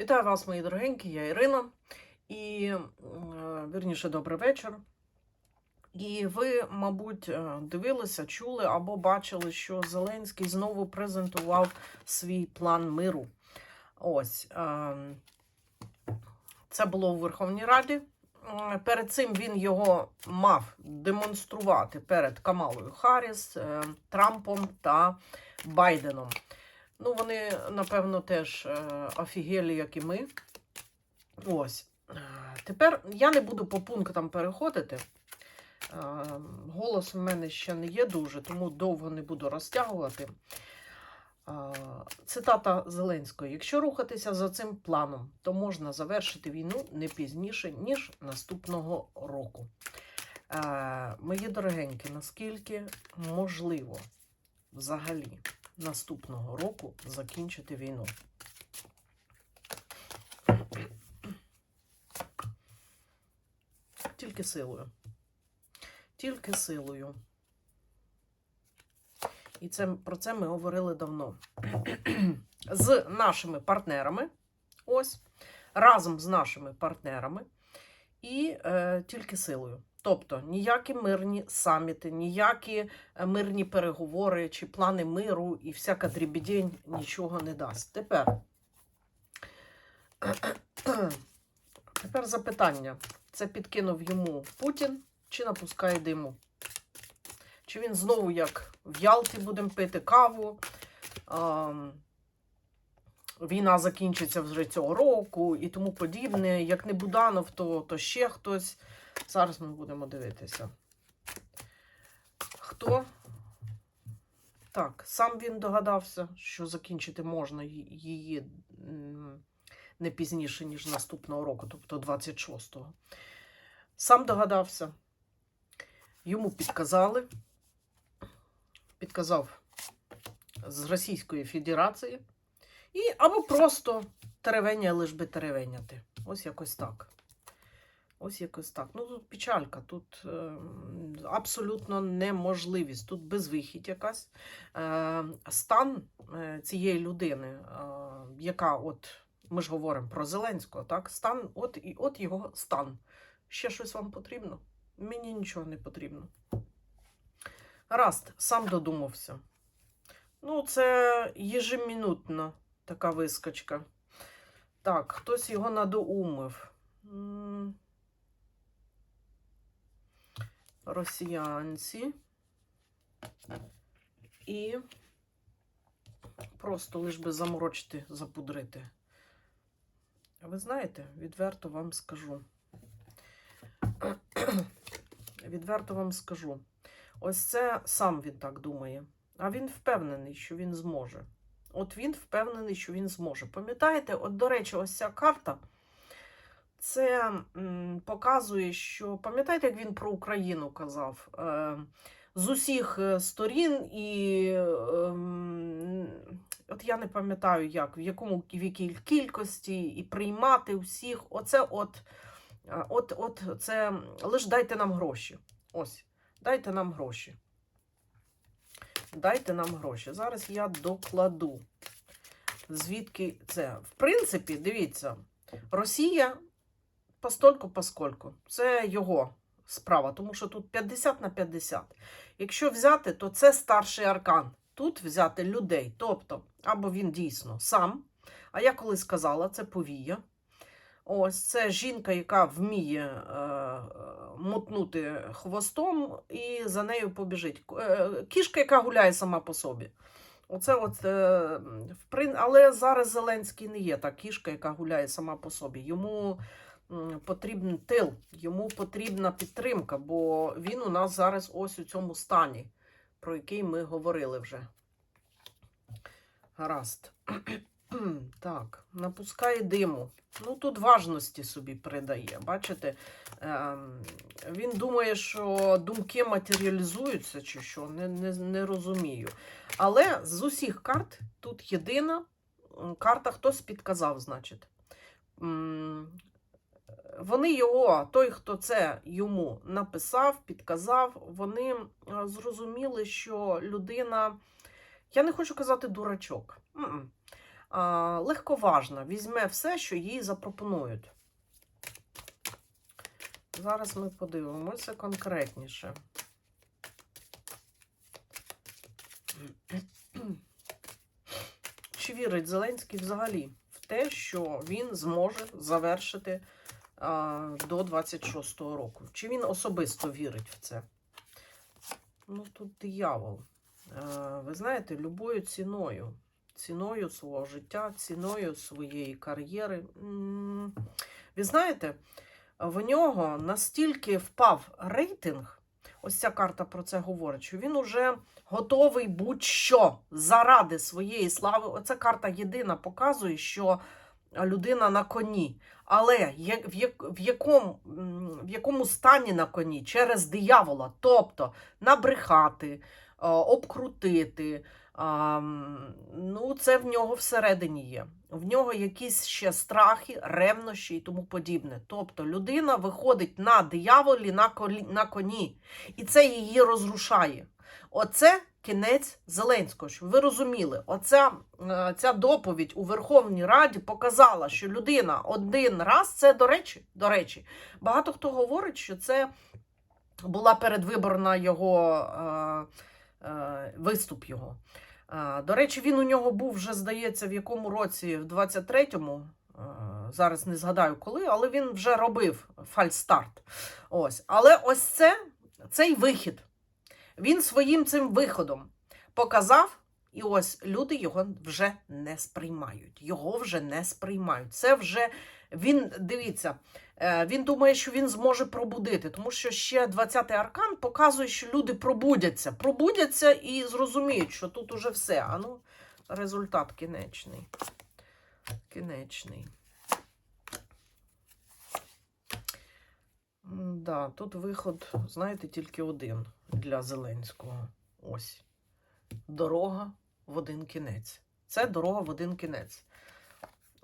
Вітаю вас, мої дорогенькі, я Ірина. І е, вірніше, добрий вечір. І ви, мабуть, е, дивилися, чули або бачили, що Зеленський знову презентував свій план миру. Ось е, це було у Верховній Раді. Перед цим він його мав демонструвати перед Камалою Харріс, е, Трампом та Байденом. Ну, вони, напевно, теж е, офігелі, як і ми. Ось. Е, Тепер я не буду по пунктам переходити. Е, Голос у мене ще не є дуже, тому довго не буду розтягувати. Цитата Зеленської: якщо рухатися за цим планом, то можна завершити війну не пізніше, ніж наступного року. Мої дорогенькі, наскільки можливо взагалі наступного року закінчити війну? Тільки силою. Тільки силою. І це, про це ми говорили давно. з нашими партнерами. Ось. Разом з нашими партнерами. І е, тільки силою. Тобто ніякі мирні саміти, ніякі е, мирні переговори чи плани миру і всяка дрібідень нічого не дасть. Тепер. Тепер запитання. Це підкинув йому Путін чи напускає диму? Чи він знову, як в Ялті, будемо пити каву? А, війна закінчиться вже цього року і тому подібне. Як не Буданов, то, то ще хтось. Зараз ми будемо дивитися. Хто? Так, сам він догадався, що закінчити можна її не пізніше, ніж наступного року, тобто 26-го. Сам догадався. Йому підказали. Підказав з Російської Федерації. І або просто теревеня, лиш би теревеняти. Ось якось так. Ось якось так. Ну тут печалька, тут е, абсолютно неможливість, тут безвихідь якась. Е, стан е, цієї людини, е, яка от ми ж говоримо про Зеленського, так? Стан, от, і от його стан. Ще щось вам потрібно? Мені нічого не потрібно. Раст, сам додумався. Ну, це єжемінутна така вискочка. Так, хтось його надоумив. Росіянці. І просто лиш би заморочити, запудрити. Ви знаєте, відверто вам скажу. Відверто вам скажу. Ось це сам він так думає. А він впевнений, що він зможе. От він впевнений, що він зможе. Пам'ятаєте, от, до речі, ось ця карта. Це показує, що пам'ятаєте, як він про Україну казав? Е, з усіх е, сторін, і ем, от я не пам'ятаю, як, в якому в якій кількості, і приймати всіх. Оце от, е, от, от це лиш дайте нам гроші. Ось, дайте нам гроші. Дайте нам гроші. Зараз я докладу. Звідки це? В принципі, дивіться, Росія постольку поскольку. Це його справа, тому що тут 50 на 50. Якщо взяти, то це старший аркан. Тут взяти людей. Тобто, або він дійсно сам. А я коли сказала, це повія. Ось це жінка, яка вміє е, мотнути хвостом і за нею побіжить. Е, кішка, яка гуляє сама по собі. Оце от, е, в прин... Але зараз Зеленський не є та кішка, яка гуляє сама по собі. Йому потрібен тил, йому потрібна підтримка, бо він у нас зараз ось у цьому стані, про який ми говорили вже. Гаразд. Так, напускає диму. Ну, тут важності собі придає. Бачите, ем, він думає, що думки матеріалізуються чи що, не, не, не розумію. Але з усіх карт тут єдина карта хтось підказав, значить. Вони його, той, хто це йому написав, підказав, вони зрозуміли, що людина, я не хочу казати дурачок. А, легковажна, візьме все, що їй запропонують. Зараз ми подивимося конкретніше. Чи вірить Зеленський взагалі в те, що він зможе завершити до 26-го року? Чи він особисто вірить в це? Ну, тут диявол. Е, Ви знаєте, любою ціною, ціною свого життя, ціною своєї кар'єри. Ви знаєте, в нього настільки впав рейтинг, ось ця карта про це говорить, що він уже готовий будь-що заради своєї слави. Оця карта єдина показує, що людина на коні. Але в як- в якому, в якому стані на коні? Через диявола. Тобто набрехати, обкрутити. Ну, це в нього всередині є. В нього якісь ще страхи, ревнощі і тому подібне. Тобто людина виходить на дияволі на коні, і це її розрушає. Оце кінець Зеленського. Щоб ви розуміли, оця е, ця доповідь у Верховній Раді показала, що людина один раз, це до речі, до речі, багато хто говорить, що це була передвиборна його е, е, виступ його. Е, До речі, він у нього був вже, здається, в якому році, в 23-му. е, Зараз не згадаю коли, але він вже робив фальстарт. Ось. Але ось це цей вихід. Він своїм цим виходом показав, і ось люди його вже не сприймають. Його вже не сприймають. Це вже він, дивіться, е, він думає, що він зможе пробудити, тому що ще 20-й аркан показує, що люди пробудяться, пробудяться і зрозуміють, що тут уже все. А ну, результат кінечний. Кінечний. Да, тут виход, знаєте, тільки один для Зеленського. Ось. Дорога в один кінець. Це дорога в один кінець.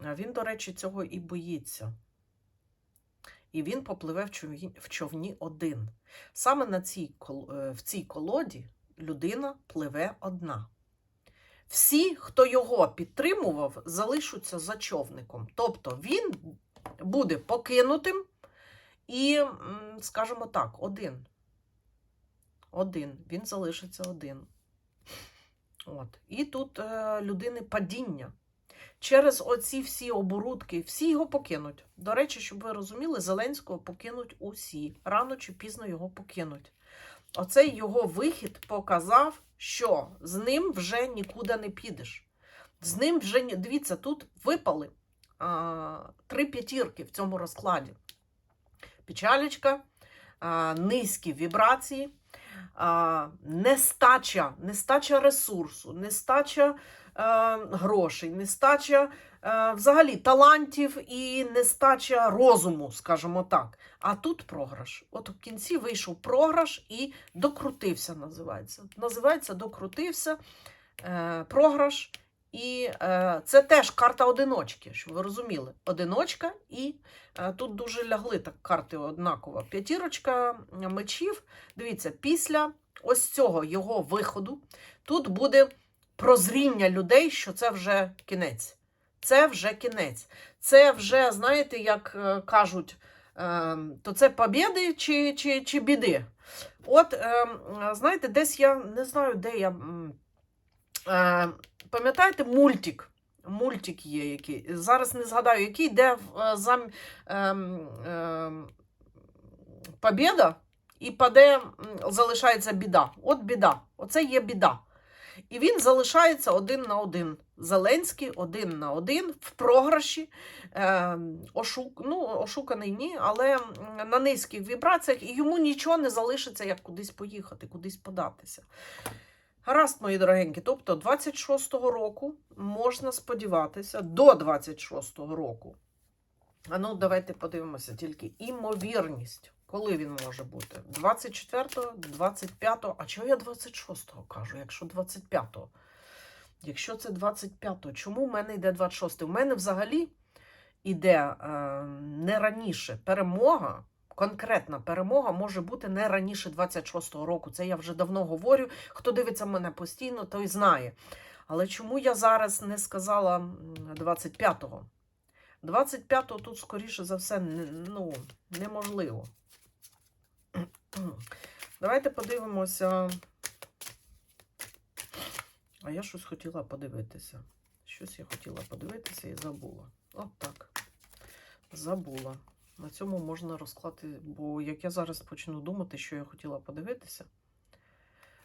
Він, до речі, цього і боїться. І він попливе в човні, в човні один. Саме на цій, е, в цій колоді людина пливе одна. Всі, хто його підтримував, залишаться за човником. Тобто він буде покинутим і, скажімо так, один. Один. Він залишиться один. От. І тут е, людини падіння. Через оці всі оборудки, всі його покинуть. До речі, щоб ви розуміли, Зеленського покинуть усі. Рано чи пізно його покинуть. Оцей його вихід показав, що з ним вже нікуди не підеш. З ним вже дивіться, тут випали а, три п'ятірки в цьому розкладі. Печалечка, низькі вібрації, нестача, нестача ресурсу, нестача е, грошей, нестача е, взагалі талантів і нестача розуму, скажімо так. А тут програш. От в кінці вийшов програш і докрутився, називається. Називається докрутився е, програш. І е, це теж карта одиночки, щоб ви розуміли. Одиночка, і е, тут дуже лягли так карти однаково. П'ятірочка мечів. Дивіться, після ось цього його виходу тут буде прозріння людей, що це вже кінець. Це вже кінець. Це вже, знаєте, як е, кажуть, е, то це побіди чи, чи, чи біди. От, е, знаєте, десь я не знаю, де я. Е, пам'ятаєте мультик? Мультик є який. Зараз не згадаю, який, де е, зам, ем, ем, побіда і паде, залишається біда. От біда. Оце є біда. І він залишається один на один. Зеленський один на один в програші, е, ошук, ну, ошуканий ні, але на низьких вібраціях, і йому нічого не залишиться, як кудись поїхати, кудись податися. Гаразд, мої дорогенькі, тобто 26-го року можна сподіватися до 26-го року. А ну, давайте подивимося тільки імовірність. Коли він може бути? 24-го, 25-го. А чого я 26-го кажу, якщо 25-го? Якщо це 25-го, чому в мене йде 26-й? У мене взагалі йде е, не раніше перемога. Конкретна перемога може бути не раніше 26-го року. Це я вже давно говорю. Хто дивиться мене постійно, той знає. Але чому я зараз не сказала 25-го? 25-го тут, скоріше за все, ну, неможливо. Давайте подивимося. А я щось хотіла подивитися. Щось я хотіла подивитися і забула. От так. Забула. На цьому можна розклати, бо як я зараз почну думати, що я хотіла подивитися.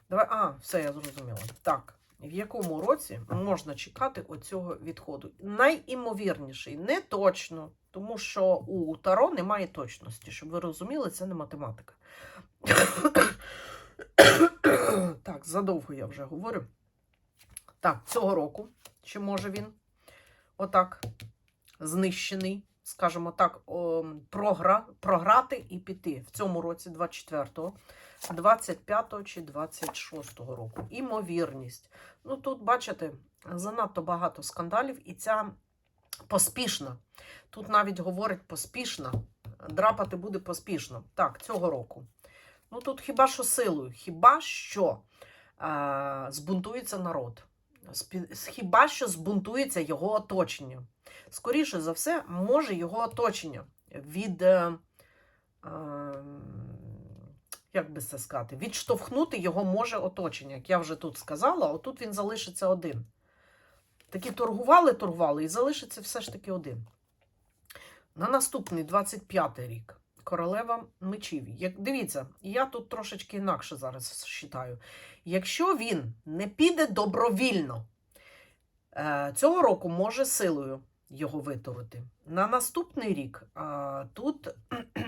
Давай, а, все, я зрозуміла. Так, в якому році можна чекати оцього відходу? Найімовірніший, не точно, тому що у Таро немає точності. Щоб ви розуміли, це не математика. так, задовго я вже говорю. Так, цього року, чи може він отак знищений, скажімо так, програ, програти і піти в цьому році, 24-го, 25-го чи 26-го року. Імовірність. Ну, тут, бачите, занадто багато скандалів, і ця поспішна. Тут навіть говорить поспішна. Драпати буде поспішно. Так, цього року. Ну тут хіба що силою, хіба що е, збунтується народ. Хіба що збунтується його оточення. Скоріше за все, може його оточення від, е, е, як би це сказати, відштовхнути його може оточення. Як я вже тут сказала, отут він залишиться один. Такі торгували, торгували, і залишиться все ж таки один. На наступний 25-й рік. Королева мечів. Як, дивіться, я тут трошечки інакше зараз считаю. Якщо він не піде добровільно, е, цього року може силою його виторити. На наступний рік е, тут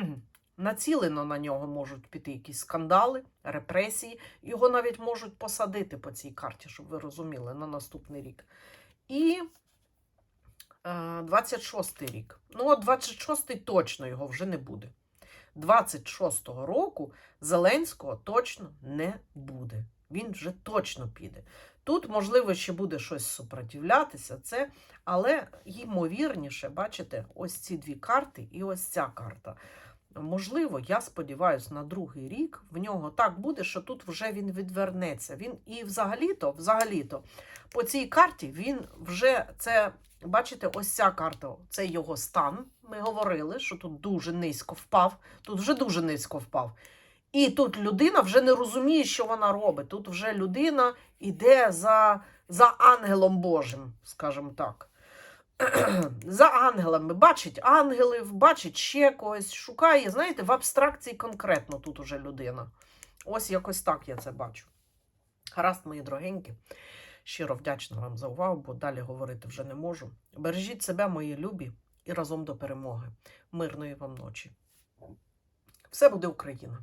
націлено на нього можуть піти якісь скандали, репресії. Його навіть можуть посадити по цій карті, щоб ви розуміли, на наступний рік. І е, 26-й рік. Ну, от 26-й точно його вже не буде. 26-го року Зеленського точно не буде. Він вже точно піде. Тут, можливо, ще буде щось супротивлятися, це, але ймовірніше, бачите, ось ці дві карти і ось ця карта. Можливо, я сподіваюся, на другий рік в нього так буде, що тут вже він відвернеться. Він і взагалі-то, взагалі-то, по цій карті він вже це, бачите, ось ця карта, це його стан. Ми говорили, що тут дуже низько впав, тут вже дуже низько впав. І тут людина вже не розуміє, що вона робить. Тут вже людина йде за, за ангелом Божим, скажімо так. за ангелами. Бачить ангелів, бачить ще когось, шукає, знаєте, в абстракції конкретно тут уже людина. Ось якось так я це бачу. Гаразд, мої дорогенькі. Щиро вдячна вам за увагу, бо далі говорити вже не можу. Бережіть себе, мої любі, і разом до перемоги. Мирної вам ночі. Все буде Україна!